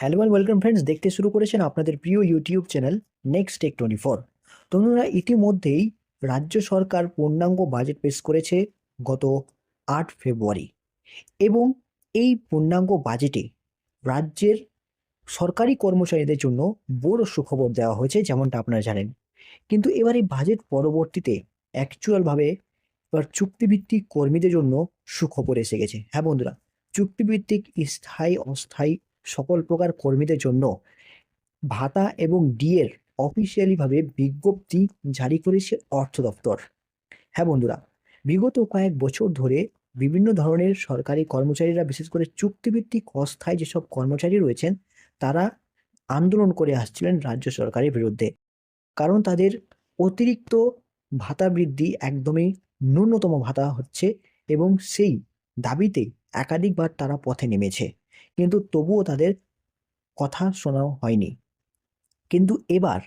Hello and welcome friends দেখতে শুরু করেছেন আপনাদের প্রিয় YouTube channel next tech twenty four তরুণরা ইতিমধ্যেই রাজ্য সরকার পূর্ণাঙ্গ বাজেট পেশ করেছে গত আট ফেব্রুয়ারি এবং এই পূর্ণাঙ্গ বাজেটে রাজ্যের সরকারি কর্মচারীদের জন্য বড় সুখবর দেওয়া হয়েছে, যেমনটা আপনারা জানেন। কিন্তু এবার এই বাজেট পরবর্তীতে অ্যাকচুয়ালভাবে এবার চুক্তিভিত্তিক কর্মীদের জন্য সুখবর এসে গেছে। হ্যাঁ বন্ধুরা, চুক্তিভিত্তিক স্থায়ী অস্থায়ী সকল প্রকার কর্মীদের জন্য ভাতা এবং ডিএর অফিসিয়ালিভাবে বিজ্ঞপ্তি জারি করেছে অর্থ দপ্তর। হ্যাঁ বন্ধুরা, বিগত কয়েক বছর ধরে বিভিন্ন ধরনের সরকারি কর্মচারীরা, বিশেষ করে চুক্তিভিত্তিক অস্থায়ী যেসব কর্মচারী রয়েছেন, তারা আন্দোলন করে আসছিলেন রাজ্য সরকারের বিরুদ্ধে। কারণ তাদের অতিরিক্ত ভাতা বৃদ্ধি একদমই ন্যূনতম ভাতা হচ্ছে এবং সেই দাবিতে একাধিকবার তারা পথে নেমেছে। কিন্তু তবুও তাদের কথা শোনাও হয়নি। কিন্তু এবার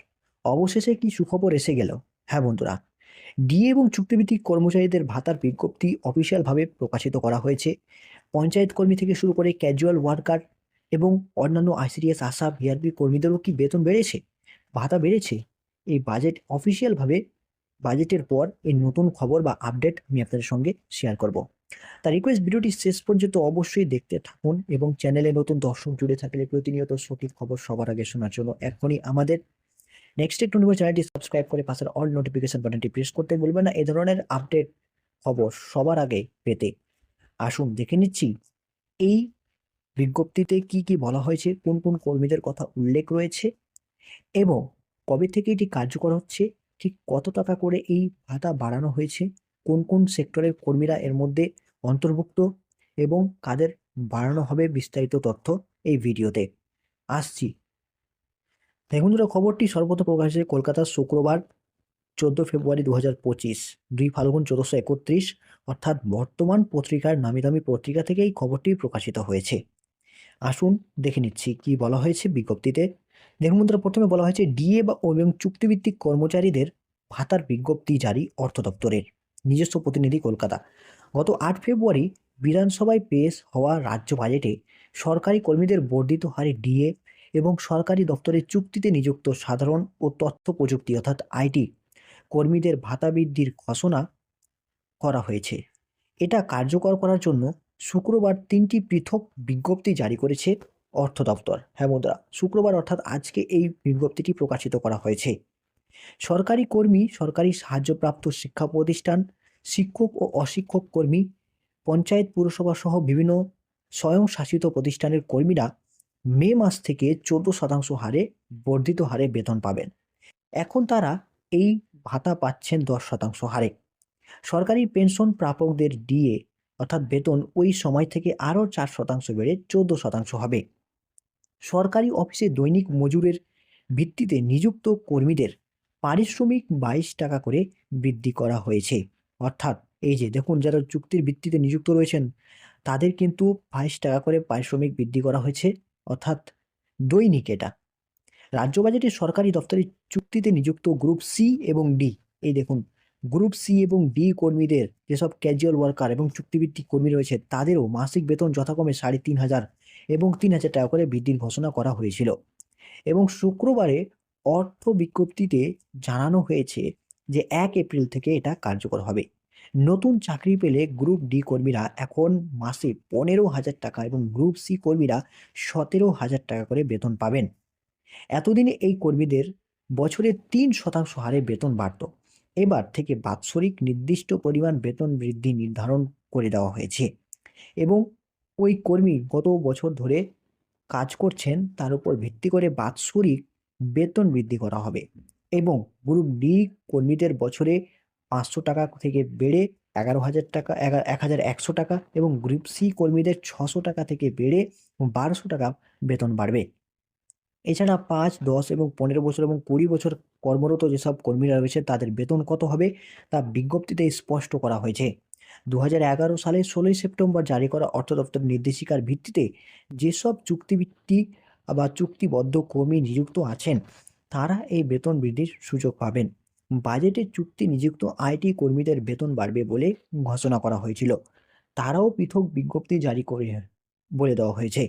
অবশেষে কি সুখবর এসে গেল? হ্যাঁ বন্ধুরা, ডিএ এবং চুক্তিভিত্তিক কর্মচারীদের ভাতার বিজ্ঞপ্তি অফিসিয়ালভাবে প্রকাশিত করা হয়েছে। পঞ্চায়েত কর্মী থেকে শুরু করে ক্যাজুয়াল ওয়ার্কার এবং অন্যান্য আইসিডিএস আশা ভিআরপি কর্মীদেরও কি বেতন বেড়েছে? ভাতা বেড়েছে? এই বাজেট অফিসিয়ালভাবে বাজেটের পর এই নতুন খবর বা আপডেট আমি আপনাদের সঙ্গে শেয়ার করব। তার রিকোয়েস্ট ভিডিওটি শেষ পর্যন্ত অবশ্যই দেখতে থাকুন এবং চ্যানেলে নতুন দর্শক জুড়ে থাকলে প্রতিনিয়ত সঠিক খবর সবার আগে শোনার জন্য এখনই আমাদের নেক্সট একটু চ্যানেলটি সাবস্ক্রাইব করে পাশের অল নোটিফিকেশন বাটনটি প্রেস করতে ভুলবেন না। এ ধরনের আপডেট খবর সবার আগে পেতে আসুন দেখে নিচ্ছি এই বিজ্ঞপ্তিতে কি কি বলা হয়েছে, কোন কোন কর্মীদের কথা উল্লেখ রয়েছে এবং কবে থেকে এটি কার্যকর হচ্ছে, ঠিক কত টাকা করে এই ভাতা বাড়ানো হয়েছে কোন কোন সেক্টরের কর্মীরা এর মধ্যে অন্তর্ভুক্ত এবং কাদের বাড়ানো হবে বিস্তারিত তথ্য এই ভিডিওতে। আসছি। দেখুন খবরটি প্রকাশ হয়েছে কলকাতার শুক্রবার, চোদ্দ ফেব্রুয়ারি দু হাজার পঁচিশ। দুই ফাল্গুন চোদ্দশো একত্রিশ, অর্থাৎ বর্তমান পত্রিকার নামি দামি পত্রিকা থেকে এই খবরটি প্রকাশিত হয়েছে। আসুন দেখে নিচ্ছি কি বলা হয়েছে বিজ্ঞপ্তিতে। দেখুন প্রথমে বলা হয়েছে, ডিএ বা এবং চুক্তিভিত্তিক কর্মচারীদের ভাতার বিজ্ঞপ্তি জারি অর্থ দপ্তরের। নিজস্ব প্রতিনিধি কলকাতা। গত আট ফেব্রুয়ারি বিধানসভায় পেশ হওয়া রাজ্য বাজেটে সরকারি কর্মীদের বর্ধিত হারে ডিএ এবং সরকারি দপ্তরের চুক্তিতে নিযুক্ত সাধারণ ও তথ্য প্রযুক্তি অর্থাৎ আইটি কর্মীদের ভাতা বৃদ্ধির ঘোষণা করা হয়েছে। এটা কার্যকর করার জন্য শুক্রবার তিনটি পৃথক বিজ্ঞপ্তি জারি করেছে অর্থ দপ্তর। হ্যাঁ মুদ্রা শুক্রবার অর্থাৎ আজকে এই বিজ্ঞপ্তিটি প্রকাশিত করা হয়েছে। সরকারি কর্মী, সরকারি সাহায্যপ্রাপ্ত শিক্ষা প্রতিষ্ঠান, শিক্ষক ও অশিক্ষক কর্মী, পঞ্চায়েত পুরসভা সহ বিভিন্ন স্বয়ংশাসিত প্রতিষ্ঠানের কর্মীরা মে মাস থেকে চোদ্দ শতাংশ হারে বর্ধিত হারে বেতন পাবেন। এখন তারা এই ভাতা পাচ্ছেন দশ শতাংশ হারে। সরকারি পেনশন প্রাপকদের ডিএ অর্থাৎ বেতন ওই সময় থেকে আরও চার শতাংশ বেড়ে চোদ্দ শতাংশ হবে। সরকারি অফিসে দৈনিক মজুরের ভিত্তিতে নিযুক্ত কর্মীদের পারিশ্রমিক বাইশ টাকা করে বৃদ্ধি করা হয়েছে। অর্থাৎ এই যে দেখুন যারা চুক্তির ভিত্তিতে নিযুক্ত রয়েছেন, তাদের কিন্তু বাইশ টাকা করে পারিশ্রমিক বৃদ্ধি করা হয়েছে, অর্থাৎ দৈনিক এটা। রাজ্য বাজেটে সরকারি দপ্তরের চুক্তিতে নিযুক্ত গ্রুপ সি এবং ডি, এই দেখুন, গ্রুপ সি এবং ডি কর্মীদের যেসব ক্যাজুয়াল ওয়ার্কার এবং চুক্তিভিত্তিক কর্মী রয়েছে, তাদেরও মাসিক বেতন যথাক্রমে সাড়ে তিন হাজার এবং তিন হাজার টাকা করে বৃদ্ধির ঘোষণা করা হয়েছিল। এবং শুক্রবারে অর্থ বিজ্ঞপ্তিতে জানানো হয়েছে যে এক এপ্রিল থেকে এটা কার্যকর হবে। নতুন চাকরি পেলে গ্রুপ ডি কর্মীরা এখন মাসে পনেরো হাজার টাকা এবং গ্রুপ সি কর্মীরা সতেরো হাজার টাকা করে বেতন পাবেন। এতদিনে এই কর্মীদের বছরে তিন শতাংশ হারে বেতন বাড়ত। এবার থেকে বাৎসরিক নির্দিষ্ট পরিমাণ বেতন বৃদ্ধি নির্ধারণ করে দেওয়া হয়েছে এবং ওই কর্মী গত বছর ধরে কাজ করছেন, তার উপর ভিত্তি করে বাৎসরিক বেতন বৃদ্ধি করা হবে এবং গ্রুপ ডি কর্মীদের বছরে পাঁচশো টাকা থেকে বেড়ে এগারো হাজার টাকা এক হাজার একশো টাকা এবং গ্রুপ সি কর্মীদের ছশো টাকা থেকে বেড়ে বারোশো টাকা বেতন বাড়বে। এছাড়া পাঁচ, দশ এবং পনেরো বছর এবং কুড়ি বছর কর্মরত যেসব কর্মীরা রয়েছে তাদের বেতন কত হবে তা বিজ্ঞপ্তিতে স্পষ্ট করা হয়েছে। দু সালের ষোলোই সেপ্টেম্বর জারি করা অর্থ দপ্তর নির্দেশিকার ভিত্তিতে যেসব চুক্তিভিত্তিক বা চুক্তিবদ্ধ কর্মী নিযুক্ত আছেন, তারা এই বেতন বৃদ্ধির সুযোগ পাবেন। বাজেটে চুক্তি নিযুক্ত আইটি কর্মীদের বেতন বাড়বে বলে ঘোষণা করা হয়েছিল। তারাও পৃথক বিজ্ঞপ্তি জারি করে, বলে দেওয়া হয়েছে।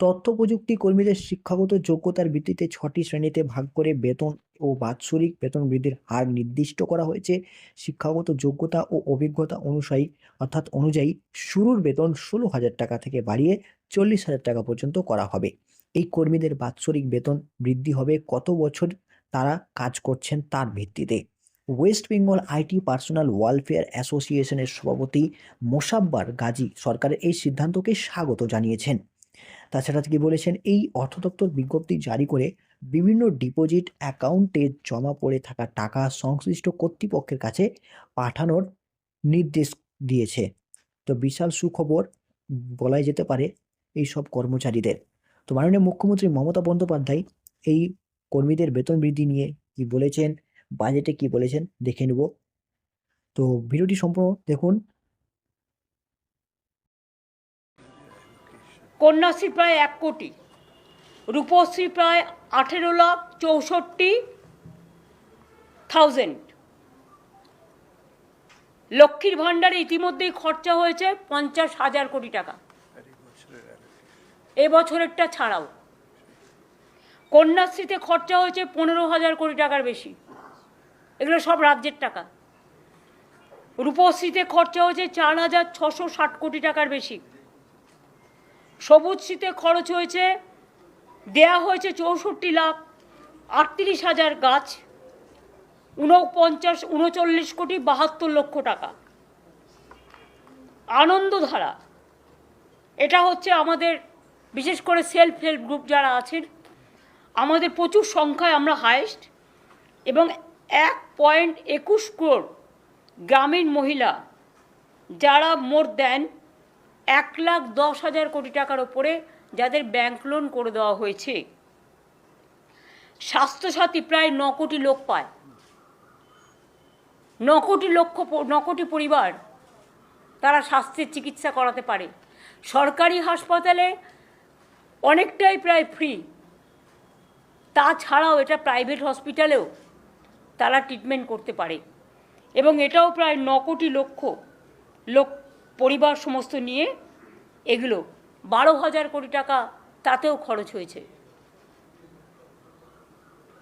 তথ্য প্রযুক্তি কর্মীদের শিক্ষাগত যোগ্যতার ভিত্তিতে ছটি শ্রেণীতে ভাগ করে বেতন ও বাৎসরিক বেতন বৃদ্ধির হার নির্দিষ্ট করা হয়েছে। শিক্ষাগত যোগ্যতা ও অভিজ্ঞতা অনুযায়ী অর্থাৎ অনুযায়ী শুরুর বেতন ষোলো হাজার টাকা থেকে বাড়িয়ে চল্লিশ হাজার টাকা পর্যন্ত করা হবে। এই কর্মীদের বাৎসরিক বেতন বৃদ্ধি হবে। কত বছর তারা কাজ করছেন তার ভিত্তিতে? West Bengal IT personal welfare অ্যাসোসিয়েশনের সভাপতি মোসাব্বার গাজী সরকারের এই সিদ্ধান্তকে স্বাগত জানিয়েছেন। তাছাড়া তিনি বলেছেন, এই অর্থ দপ্তর বিজ্ঞপ্তি জারি করে বিভিন্ন ডিপোজিট অ্যাকাউন্টে জমা পড়ে থাকা টাকা সংশ্লিষ্ট কর্তৃপক্ষের কাছে পাঠানোর নির্দেশ দিয়েছে। তো বিশাল সুখবর বলাই যেতে পারে এই সব কর্মচারীদের। তো মাননীয় মুখ্যমন্ত্রী মমতা বন্দ্যোপাধ্যায় এই কর্মীদের বেতন বৃদ্ধি নিয়ে কি বলেছেন? বাজেটে কি বলেছেন? দেখে নেব। তো ভিডিওটি সম্পূর্ণ দেখুন। কন্যাশ্রী প্রায় এক কোটি, রূপশ্রী প্রায় আঠেরো লাখ চৌষট্টি থাউজেন্ড লক্ষ্মীর ভাণ্ডারে ইতিমধ্যেই খরচা হয়েছে পঞ্চাশ হাজার কোটি টাকা। এবছরেরটা ছাড়াও। কন্যাশ্রীতে খরচা হয়েছে পনেরো হাজার কোটি টাকার বেশি। এগুলো সব রাজ্যের টাকা। রূপশ্রীতে খরচা হয়েছে চার হাজার ছশো ষাট কোটি টাকার বেশি। সবুজশ্রীতে খরচ হয়েছে, দেয়া হয়েছে চৌষট্টি লাখ আটত্রিশ হাজার গাছ, উনপঞ্চাশ, উনচল্লিশ কোটি বাহাত্তর লক্ষ টাকা। আনন্দধারা, এটা হচ্ছে আমাদের বিশেষ করে সেলফ হেল্প গ্রুপ যারা আছেন, আমাদের প্রচুর সংখ্যায় আমরা হায়েস্ট এবং এক পয়েন্ট একুশ কোর গ্রামীণ মহিলা যারা মোর দেন এক লাখ দশ হাজার কোটি টাকার ওপরে যাদের ব্যাংক লোন করে দেওয়া হয়েছে। স্বাস্থ্যসাথী প্রায় ন কোটি লোক পায়। ন কোটি লক্ষ, ন কোটি পরিবার তারা স্বাস্থ্যের চিকিৎসা করাতে পারে। সরকারি হাসপাতালে অনেকটাই প্রায় ফ্রি তাছাড়াও এটা প্রাইভেট হসপিটালেও তারা ট্রিটমেন্ট করতে পারে। এবং এটাও প্রায় ন কোটি লক্ষ লোক পরিবার সমস্ত নিয়ে এগুলো বারো হাজার কোটি টাকা তাতেও খরচ হয়েছে।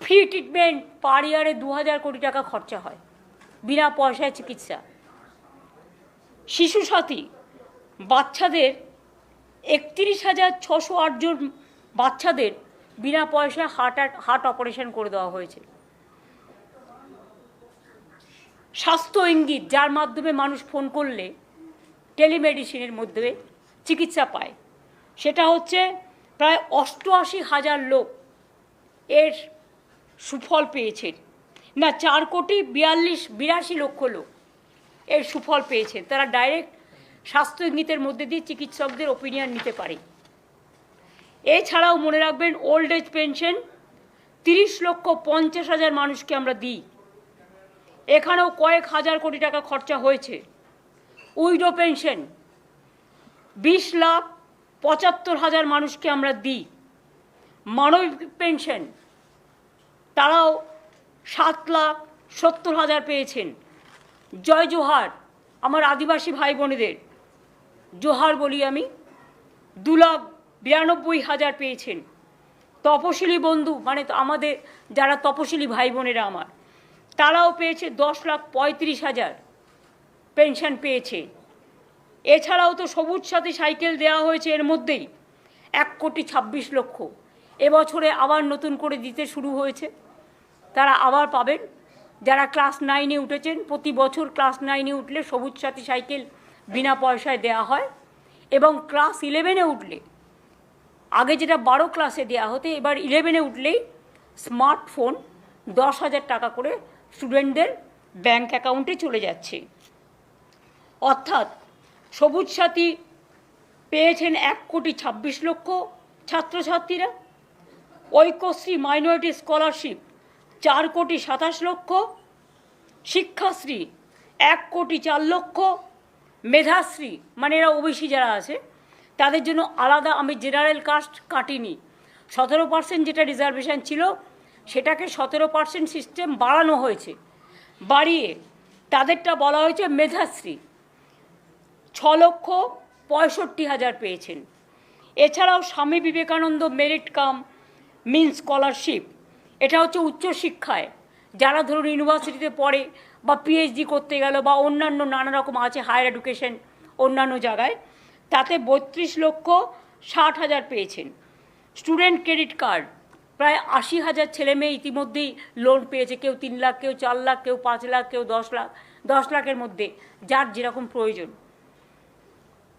ফ্রি ট্রিটমেন্ট পার ইয়ারে দু হাজার কোটি টাকা খরচা হয়, বিনা পয়সায় চিকিৎসা। শিশু সাথী, বাচ্চাদের একত্রিশ হাজার ছশো আটজন বাচ্চাদের বিনা পয়সায় হার্ট হার্ট অপারেশন করে দেওয়া হয়েছে। স্বাস্থ্য ইঙ্গিত, যার মাধ্যমে মানুষ ফোন করলে টেলিমেডিসিনের মধ্যে চিকিৎসা পায়। সেটা হচ্ছে প্রায় অষ্টআশি হাজার লোক এর সুফল পেয়েছেন। না, চার কোটি বিয়াল্লিশ, বিরাশি লক্ষ লোক এর সুফল পেয়েছেন। তারা ডাইরেক্ট স্বাস্থ্য ইঙ্গিতের মধ্যে দিয়ে চিকিৎসকদের ওপিনিয়ন নিতে পারে। এছাড়াও মনে রাখবেন ওল্ড এজ পেনশন তিরিশ লক্ষ পঞ্চাশ হাজার মানুষকে আমরা দিই। এখানেও কয়েক হাজার কোটি টাকা খরচা হয়েছে। উইডো পেনশন বিশ লাখ পঁচাত্তর হাজার মানুষকে আমরা দিই। মানবিক পেনশন তারাও সাত লাখ সত্তর হাজার পেয়েছেন। জয় জোহার, আমার আদিবাসী ভাই বোনেদের জোহার বলি আমি। দু লাখ বিরানব্বই হাজার পেয়েছেন। তপশিলি বন্ধু মানে আমাদের যারা তপশিলি ভাই বোনেরা আমার, তারাও পেয়েছে দশ লাখ পঁয়ত্রিশ হাজার পেনশন পেয়েছে। এছাড়াও তো সবুজ সাথী সাইকেল দেওয়া হয়েছে এর মধ্যেই এক কোটি ছাব্বিশ লক্ষ। এবছরে আবার নতুন করে দিতে শুরু হয়েছে। তারা আবার পাবেন। যারা ক্লাস নাইনে উঠেছেন, প্রতি বছর ক্লাস নাইনে উঠলে সবুজ সাথী সাইকেল বিনা পয়সায় দেওয়া হয় এবং ক্লাস ইলেভেনে উঠলে, আগে যেটা বারো ক্লাসে দেওয়া হতো, এবার ইলেভেনে উঠলেই স্মার্টফোন দশ হাজার টাকা করে স্টুডেন্টদের ব্যাংক অ্যাকাউন্টে চলে যাচ্ছে। অর্থাৎ সবুজ সাথী পেয়েছেন এক কোটি ছাব্বিশ লক্ষ ছাত্রছাত্রীরা, ঐক্যশ্রী মাইনরিটি স্কলারশিপ চার কোটি সাতাশ লক্ষ, শিক্ষাশ্রী এক কোটি চার লক্ষ মেধাশ্রী মানে এরা ওবিসি যারা আছে, তাদের জন্য আলাদা, আমি জেনারেল কাস্ট কাটিনি। সতেরো পার্সেন্ট যেটা রিজার্ভেশন ছিল, সেটাকে সতেরো পার্সেন্ট সিস্টেম বাড়ানো হয়েছে। বাড়িয়ে তাদেরটা বলা হয়েছে মেধাশ্রী। ছ লক্ষ পঁয়ষট্টি হাজার পেয়েছেন। এছাড়াও Swami Vivekananda merit cum means scholarship এটা হচ্ছে উচ্চশিক্ষায়। যারা ধরুন ইউনিভার্সিটিতে পড়ে বা পিএইচডি করতে গেল বা অন্যান্য নানা রকম আছে হায়ার এডুকেশন অন্যান্য জায়গায়, তাতে বত্রিশ লক্ষ ষাট হাজার পেয়েছেন। স্টুডেন্ট ক্রেডিট কার্ড প্রায় আশি হাজার ছেলে মেয়ে ইতিমধ্যেই লোন পেয়েছে, কেউ তিন লাখ, কেউ চার লাখ, কেউ পাঁচ লাখ, কেউ দশ লাখ, দশ লাখের মধ্যে, যার যেরকম প্রয়োজন।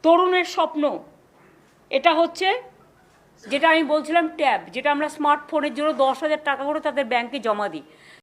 তরুণের স্বপ্ন, এটা হচ্ছে, যেটা আমি বলছিলাম ট্যাব যেটা আমরা স্মার্টফোনের জন্য দশ হাজার টাকা করে তাদের ব্যাংকে জমা দিই।